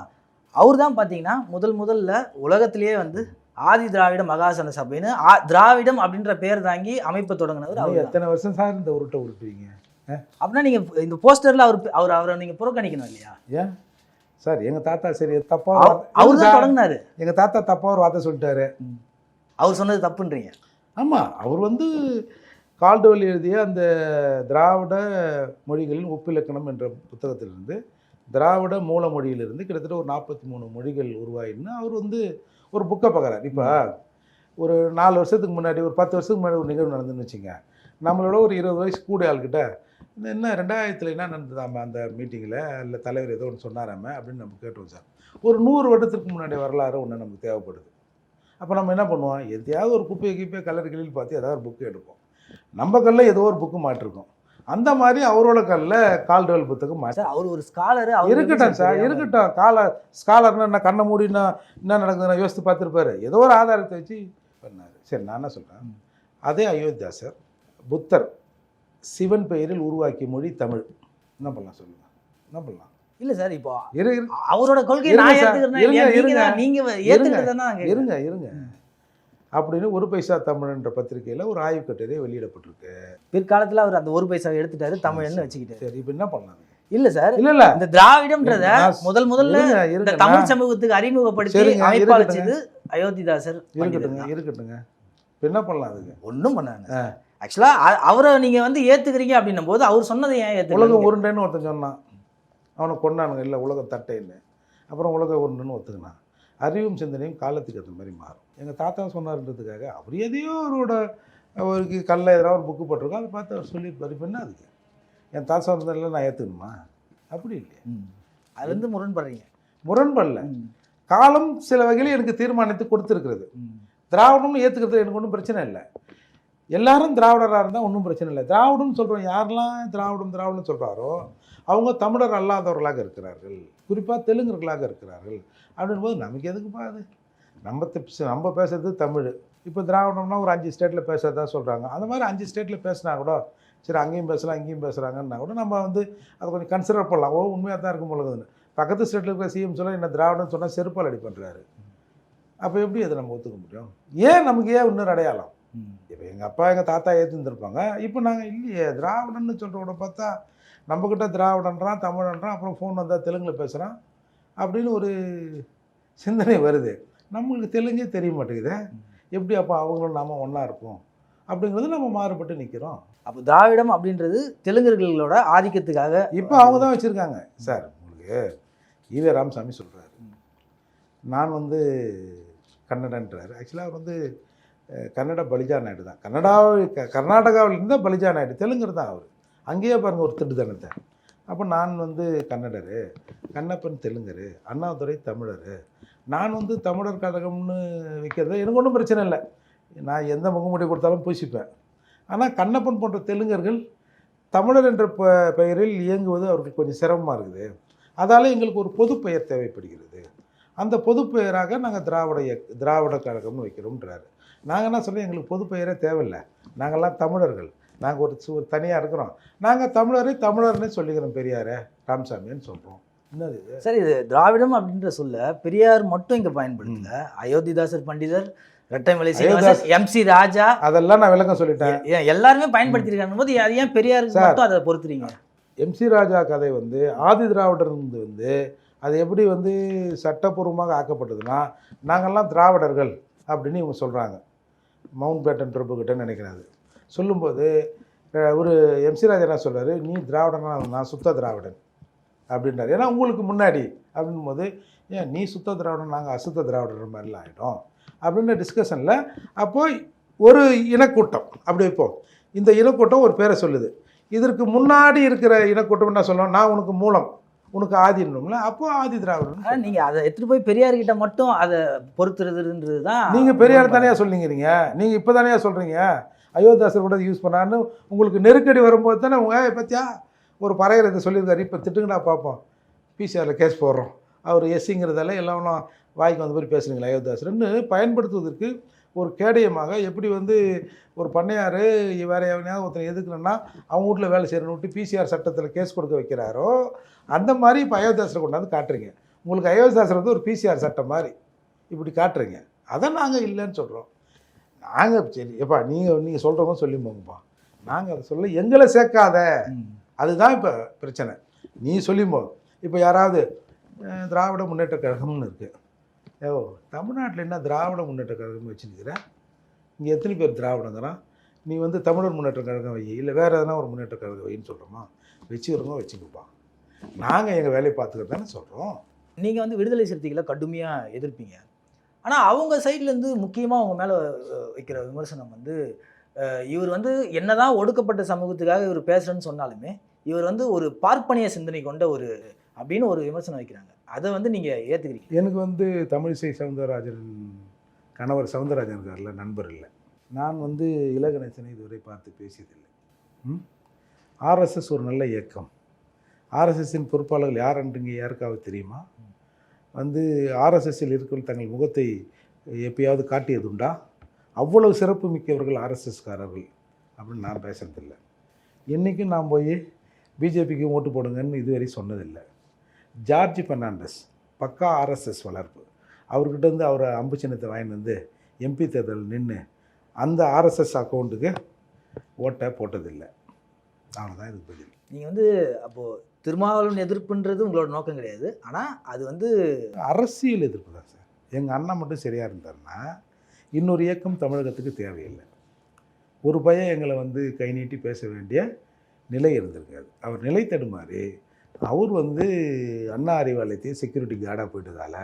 அவர் தான் பாத்தீங்கன்னா முதல் முதல்ல உலகத்திலேயே வந்து ஆதி திராவிட மகாசன சபைன்னு ஆ- திராவிடம் அப்படின்ற பேர் தாங்கி அமைப்பை தொடங்கினவர் அவர் எத்தனை வருஷம் சார் இந்த உருட்டை உருட்டுவீங்க? அப்படின்னா நீங்க இந்த போஸ்டர்ல அவர் அவர் அவரை நீங்க புறக்கணிக்கணும் இல்லையா? ஏன்? சார் எங்கள் தாத்தா சரி தப்பா அவர் தான் தொடங்கினாரு. எங்கள் தாத்தா தப்பா ஒரு வார்த்தை சொல்லிட்டாரு. அவர் சொன்னது தப்புன்றீங்க. ஆமாம் அவர் வந்து கால்டுவெல் எழுதிய அந்த திராவிட மொழிகளின் ஒப்பிலக்கணம் என்ற புத்தகத்திலிருந்து திராவிட மூல மொழியிலிருந்து கிட்டத்தட்ட ஒரு நாற்பத்தி மூணு மொழிகள் உருவாயின்னு அவர் வந்து ஒரு புக்கை பார்க்குறாரு இப்போ ஒரு நாலு வருஷத்துக்கு முன்னாடி ஒரு பத்து வருஷத்துக்கு முன்னாடி ஒரு நிகழ்வு நடந்துன்னு வச்சுங்க. நம்மளோட ஒரு இருபது வயசு கூட ஆள்கிட்ட இந்த என்ன ரெண்டாயிரத்தில் என்ன நடந்ததாம அந்த மீட்டிங்கில் இல்லை தலைவர் ஏதோ ஒன்று சொன்னாராம அப்படின்னு நம்ம கேட்டோம் சார். ஒரு நூறு வருடத்துக்கு முன்னாடி வரலாறு ஒன்று நமக்கு தேவைப்படுது. அப்போ நம்ம என்ன பண்ணுவோம்? எதையாவது ஒரு குப்பையை கிப்பையை கலர் கிளியில் பார்த்து ஏதாவது ஒரு புக்கு எடுப்போம். நம்ம கல்லில் ஏதோ ஒரு புக்கு மாட்டிருக்கோம். அந்த மாதிரி அவரோட கல்லில் கால்டுவெல் புத்தகம் சார் அவர் ஒரு ஸ்காலர் இருக்கட்டும் சார் இருக்கட்டும். கால ஸ்காலர்னா என்ன கண்ணை மூடினா என்ன நடக்குதுன்னு யோசித்து பார்த்துருப்பாரு. ஏதோ ஒரு ஆதாரத்தை வச்சு பண்ணார். சரி நான் என்ன சொல்கிறேன் அதே அயோத்தியாசர் புத்தர் சிவன் பெயரில் உருவாக்கிய மொழி தமிழ். என்ன பண்ணலாம் சொல்லுங்கள் என்ன பண்ணலாம்? இல்ல சார் இப்போ அவரோட நான் ஏத்துக்கிறேன் இல்லையா? நீங்க இருங்க. இருங்க இருங்க அப்படின்னு ஒரு பைசா தமிழ்ன்ற பத்திரிக்கையில ஒரு ஆய்வு கட்டுரை வெளியிடப்பட்டிருக்கு. பிற்காலத்துல அவர் அந்த ஒரு பைசா எடுத்துட்டாரு தமிழ்னு வச்சுக்கிட்டாரு சரி. இப்போ என்ன பண்ணலாம் இல்ல சார் இல்ல இல்ல. இந்த திராவிடம்ன்றத முதல் முதல்ல இந்த தமிழ் சமூகத்துக்கு அறிமுகப்படுத்தி அமைப்பாளிச்சது அயோத்திதாசர் இருக்கட்டுங்க. இருக்கட்டுங்க இப்போ என்ன பண்ணலாம் அதுக்கு ஒன்றும் பண்ணாங்க. ஆக்சுவலா அவரை நீங்க வந்து ஏத்துக்கிறீங்க அப்படின்னும் போது அவர் சொன்னதை ஏன் உலகம் ஏத்துக்கல உருண்டைன்னு ஒருத்தன் சொன்னான். அவனை கொண்டானுங்க இல்லை உலகம் தட்டைன்னு. அப்புறம் உலக உருண்டைன்னு ஒத்துக்கினான். அறிவும் சிந்தனையும் காலத்துக்கு ஏற்ற மாதிரி மாறும். எங்கள் தாத்தா சொன்னார்ன்றதுக்காக அவர் எதையோ அவரோட அவருக்கு கல்ல எதிராக ஒரு புக்கு போட்டிருக்கோம் அதை பார்த்து அவர் சொல்லியிருப்பார் இப்போ என்ன அதுக்கு. என் தாத்தா சொன்னதில் நான் ஏற்றுக்கணுமா அப்படி இல்லையா அது வந்து முரண்படுறீங்க. முரண்படல. காலம் சில வகையில் எனக்கு தீர்மானித்து கொடுத்துருக்கிறது. திராவிடம்னு ஏற்றுக்கிறது எனக்கு ஒன்றும் பிரச்சனை இல்லை. எல்லாரும் திராவிடராக இருந்தால் ஒன்றும் பிரச்சனை இல்லை. திராவிடம்னு சொல்கிறோம் யாரெல்லாம் திராவிடம் திராவிடம்னு சொல்கிறாரோ அவங்க தமிழர் அல்லாதவர்களாக இருக்கிறார்கள். குறிப்பாக தெலுங்கர்களாக இருக்கிறார்கள். அப்படின் போது நமக்கு எதுக்குப்பா அது? நம்ம நம்ம பேசுறது தமிழ். இப்போ திராவிடம்னா ஒரு அஞ்சு ஸ்டேட்டில் பேசுறதா சொல்கிறாங்க அந்த மாதிரி அஞ்சு ஸ்டேட்டில் பேசினா கூட சரி அங்கேயும் பேசலாம் இங்கேயும் பேசுகிறாங்கன்னா கூட நம்ம வந்து அதை கொஞ்சம் கன்சிடர் பண்ணலாம். ஓ உண்மையாக தான் இருக்கும் பொழுதுன்னு பக்கத்து ஸ்டேட்டில் இருக்கிற சிஎம் சொல்ல என்ன திராவிடம்னு சொன்னால் செருப்பால் அடி பண்ணுறாரு அப்போ எப்படி அதை நம்ம ஒத்துக்க முடியும்? ஏன் நமக்கு ஏன் இன்னொரு அடையாளம்? இப்போ எங்கள் அப்பா எங்கள் தாத்தா ஏற்றுருந்துருப்பாங்க இப்போ நாங்கள் இல்லையே. திராவிடன்னு சொல்கிறவட பார்த்தா நம்மக்கிட்ட திராவிடன்றான் தமிழன்றான் அப்புறம் ஃபோன் வந்தால் தெலுங்கில் பேசுகிறான் அப்படின்னு ஒரு சிந்தனை வருது. நம்மளுக்கு தெலுங்கே தெரிய மாட்டேங்குதே. எப்படி அப்போ அவங்களும் நாம ஒன்றா இருப்போம்? அப்படிங்கிறது நம்ம மாறுபட்டு நிற்கிறோம் அப்போ திராவிடம் அப்படின்றது தெலுங்கர்களோட ஆதிக்கத்துக்காக இப்போ அவங்க தான் வச்சுருக்காங்க. சார் உங்களுக்கு ஈவே ராமசாமி சொல்கிறாரு நான் வந்து கன்னடன்றார். ஆக்சுவலாக அவர் வந்து கன்னட பலிஜா நாயுடு தான். கன்னடாவில் க கர்நாடகாவில் இருந்தால் பலிஜா நாயுடு தெலுங்கர் தான் அவர். அங்கேயே பாருங்கள் ஒரு திட்டுத்தனத்தை அப்போ நான் வந்து கன்னடர் கண்ணப்பன் தெலுங்கரு அண்ணாதுரை தமிழர். நான் வந்து தமிழர் கழகம்னு வைக்கிறது எனக்கு ஒன்றும் பிரச்சனை இல்லை. நான் எந்த முகமுடி கொடுத்தாலும் பூசிப்பேன். ஆனால் கண்ணப்பன் போன்ற தெலுங்கர்கள் தமிழர் என்ற ப பெயரில் இயங்குவது அவருக்கு கொஞ்சம் சிரமமாக இருக்குது. அதால் எங்களுக்கு ஒரு பொது பெயர் தேவைப்படுகிறது. அந்த பொது பெயராக நாங்கள் திராவிட இயக்க திராவிட கழகம்னு வைக்கிறோம்ன்றாரு. நாங்கள் என்ன சொல்கிறோம் எங்களுக்கு பொது பெயரே தேவையில்லை. நாங்கள்லாம் தமிழர்கள். நாங்கள் ஒரு சு- தனியாக இருக்கிறோம். நாங்கள் தமிழரை தமிழர்னே சொல்லிக்கிறோம் பெரியாரே ராமசாமின்னு சொல்கிறோம் என்னது? சரி இது திராவிடம் அப்படின்ற சொல்ல பெரியார் மட்டும் இங்க பயன்படுத்தல. Ayothidasar Pandithar Rettaimalai Srinivasan M C Raja. அதெல்லாம் நான் விளக்கம் சொல்லிட்டேன். எல்லாருமே பயன்படுத்திருக்காங்க போது அது ஏன் பெரியாருக்கு சார். மட்டும் அதை பொறுத்துறீங்க? எம்சி ராஜா கதை வந்து ஆதி திராவிடர் வந்து அது எப்படி வந்து சட்டப்பூர்வமாக ஆக்கப்பட்டதுன்னா நாங்கள்லாம் திராவிடர்கள். அப்படின்னு இவங்க சொல்கிறாங்க மவுண்ட் பேட்டன் பிரபுக்கிட்ட நினைக்கிறாரு. சொல்லும்போது ஒரு எம்சி ராஜா என்ன சொல்றாரு? நீ திராவிடனா நான் சுத்த திராவிடன். அப்படின்றார். ஏன்னா உங்களுக்கு முன்னாடி அப்படின்னும் போது ஏன் நீ சுத்த திராவிடன் நாங்கள் அசுத்த திராவிடர் மாதிரிலாம் ஆகிட்டோம் அப்படின்ற டிஸ்கஷனில் அப்போ ஒரு இனக்கூட்டம் அப்படி வைப்போம் இந்த இனக்கூட்டம் ஒரு பேரை சொல்லுது. இதற்கு முன்னாடி இருக்கிற இனக்கூட்டம் என்ன சொல்லணும் நான் உனக்கு மூலம். உனக்கு ஆதின்னும்ல அப்போ ஆதி திராவிடன் ஆனா நீங்க அதை எடுத்துட்டு போய் பெரியார் கிட்ட மட்டும் அதை பொறுத்துறதுன்றது தான் நீங்க பெரியார் தானே சொல்லிங்கிறீங்க? நீங்க இப்போ தானே சொல்றீங்க? அயோத்தியாசர் கூட யூஸ் பண்ணான்னு உங்களுக்கு நெருக்கடி வரும்போது தானே உங்க "ஏய், பத்தியா? ஒரு பறையர் இதை சொல்லியிருக்காரு. இப்போ திட்டுங்கடா பார்ப்போம் பிசிஆரில் கேஸ் போடுறோம். அவர் எஸ்சிங்கிறதால எல்லாம் வாய்க்கு வந்த மாதிரி பேசுறீங்களா அயோத்தியாசர்னு பயன்படுத்துவதற்கு ஒரு கேடயமாக எப்படி வந்து ஒரு பண்ணையார் வேற எவனையாவது ஒருத்தர் எதுக்குறேன்னா அவங்க வீட்டில் வேலை செய்யணும்னு விட்டு பிசிஆர் சட்டத்தில் கேஸ் கொடுக்க வைக்கிறாரோ அந்த மாதிரி இப்போ அயோத்தியாசரை கொண்டாந்து காட்டுறீங்க. உங்களுக்கு அயோத்தியாசர் வந்து ஒரு பிசிஆர் சட்டம் மாதிரி இப்படி காட்டுறீங்க. அதை நாங்கள் இல்லைன்னு சொல்கிறோம் நாங்கள் சரி எப்பா நீங்கள் நீங்கள் சொல்கிறவங்க சொல்லி போங்கப்பா. நாங்கள் அதை சொல்ல எங்களை சேர்க்காத. அதுதான் இப்போ பிரச்சனை. நீ சொல்லிப்போ இப்போ யாராவது திராவிட முன்னேற்ற கழகம்னு இருக்குது ஏ தமிழ்நாட்டில் என்ன திராவிட முன்னேற்ற கழகம் வச்சுருக்கிறேன் இங்கே எத்தனை பேர் திராவிடங்கிறான் நீ வந்து தமிழர் முன்னேற்ற கழகம் வை இல்லை வேறு எதனா ஒரு முன்னேற்ற கழகம் வைன்னு சொல்கிறோமா வச்சுக்கிறோமோ வச்சுக்கப்பா நாங்கள் எங்கள் வேலையை பார்த்துக்கிறது தானே சொல்கிறோம் நீங்கள் வந்து விடுதலை சிறுத்தைகளை கடுமையாக எதிர்ப்பீங்க. ஆனால் அவங்க சைட்லேருந்து முக்கியமாக அவங்க மேலே வைக்கிற விமர்சனம் வந்து இவர் வந்து என்னதான் ஒடுக்கப்பட்ட சமூகத்துக்காக இவர் பேசுகிறேன்னு சொன்னாலுமே இவர் வந்து ஒரு பார்ப்பனிய சிந்தனை கொண்ட ஒரு அப்படின்னு ஒரு விமர்சனம் வைக்கிறாங்க. அதை வந்து நீங்கள் ஏற்றுக்கிறீங்க எனக்கு வந்து தமிழிசை சவுந்தரராஜன் கணவர் சவுந்தரராஜன் இருக்கார்ல நண்பர் இல்லை. நான் வந்து இலகணேசனை இதுவரை பார்த்து பேசியதில்லை. ம்? ஆர்எஸ்எஸ் ஒரு நல்ல இயக்கம். ஆர்எஸ்எஸ்ஸின் பொறுப்பாளர்கள் யார் என்றுங்க யாருக்காவது தெரியுமா? வந்து ஆர்எஸ்எஸ்ஸில் இருக்கிற தங்கள் முகத்தை எப்பயாவது காட்டியதுண்டா? அவ்வளவு சிறப்பு மிக்கவர்கள் ஆர்எஸ்எஸ்காரர்கள் அப்படின்னு நான் பேசுறதில்லை. என்றைக்கும் நான் போய் பிஜேபிக்கு ஓட்டு போடுங்கன்னு இதுவரை சொன்னதில்லை. ஜார்ஜ் பெர்னாண்டஸ் பக்கா ஆர்எஸ்எஸ் வளர்ப்பு. அவர்கிட்ட இருந்து அவரை அம்பு சின்னத்தை வாங்கிட்டு வந்து எம்பி தேர்தல் நின்று அந்த ஆர்எஸ்எஸ் அக்கௌண்ட்டுக்கு ஓட்டை போட்டதில்லை. அவ்வளோதான் இதுக்கு பதில். நீங்கள் வந்து அப்போது திருமாவளவன் எதிர்ப்புன்றது உங்களோட நோக்கம் கிடையாது. ஆனால் அது வந்து அரசியல் எதிர்ப்பு தான் சார். எங்கள் அண்ணன் மட்டும் சரியாக இருந்தாருன்னா இன்னொரு இயக்கம் தமிழகத்துக்கு தேவையில்லை. ஒரு பையன் எங்களை வந்து கை நீட்டி பேச வேண்டிய நிலை இருந்திருக்காது. அவர் நிலை தடுமாறி அவர் வந்து அண்ணா அறிவாலயத்தையும் செக்யூரிட்டி கார்டாக போயிட்டதால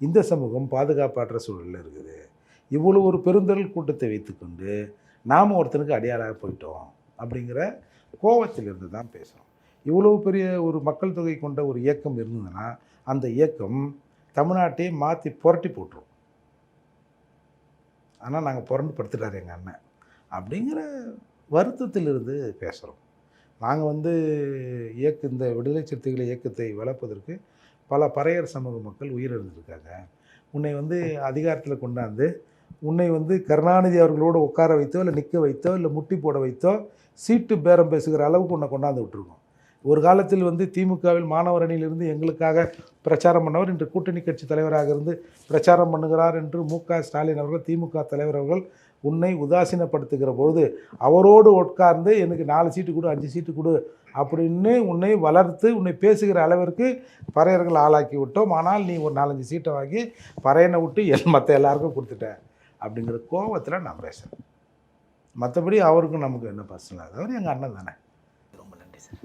இந்த சமூகம் பாதுகாப்பற்ற சூழலில் இருக்குது. இவ்வளோ ஒரு பெருந்தொழில் கூட்டத்தை வைத்துக்கொண்டு நாம் ஒருத்தனுக்கு அடியாளாக போயிட்டோம் அப்படிங்கிற கோவத்திலிருந்து தான் பேசுகிறோம் இவ்வளவு பெரிய ஒரு மக்கள் தொகை கொண்ட ஒரு இயக்கம் இருந்ததுன்னா அந்த இயக்கம் தமிழ்நாட்டையே மாற்றி புரட்டி போட்டுரும். ஆனால் நாங்கள் புரண்டு படுத்துட்டார் எங்கள் அண்ணன் அப்படிங்கிற வருத்தத்திலிருந்து பேசுகிறோம் நாங்கள் வந்து இயக்க இந்த விடுதலை சிறுத்தைகளை இயக்கத்தை வளர்ப்பதற்கு பல பறையர் சமூக மக்கள் உயிரிழந்திருக்காங்க. உன்னை வந்து அதிகாரத்தில் கொண்டாந்து உன்னை வந்து கருணாநிதி அவர்களோடு உட்கார வைத்தோ இல்லை நிற்க வைத்தோ இல்லை முட்டி போட வைத்தோ சீட்டு பேரம் பேசுகிற அளவுக்கு உன்னை கொண்டாந்து விட்டுருக்கோம். ஒரு காலத்தில் வந்து திமுகவில் மாணவர் அணியிலிருந்து எங்களுக்காக பிரச்சாரம் பண்ணவர் இன்று கூட்டணி கட்சி தலைவராக இருந்து பிரச்சாரம் பண்ணுகிறார் என்று மு க ஸ்டாலின் அவர்கள் திமுக தலைவர் அவர்கள் உன்னை உதாசீனப்படுத்துகிற பொழுது அவரோடு உட்கார்ந்து எனக்கு நாலு சீட்டு கொடு அஞ்சு சீட்டு கொடு அப்படின்னு உன்னை வளர்த்து உன்னை பேசுகிற அளவிற்கு பறையர்கள் ஆளாக்கி விட்டோம். ஆனால் நீ ஒரு நாலஞ்சு சீட்டை வாங்கி பறையனை விட்டு எல் மற்ற எல்லாருக்கும் கொடுத்துட்ட அப்படிங்கிற கோபத்தில் நான் பேசுகிறேன் மற்றபடி அவருக்கும் நமக்கு என்ன பர்சனல் அதாவது எங்கள் அண்ணன் தானே. ரொம்ப நன்றி சார்.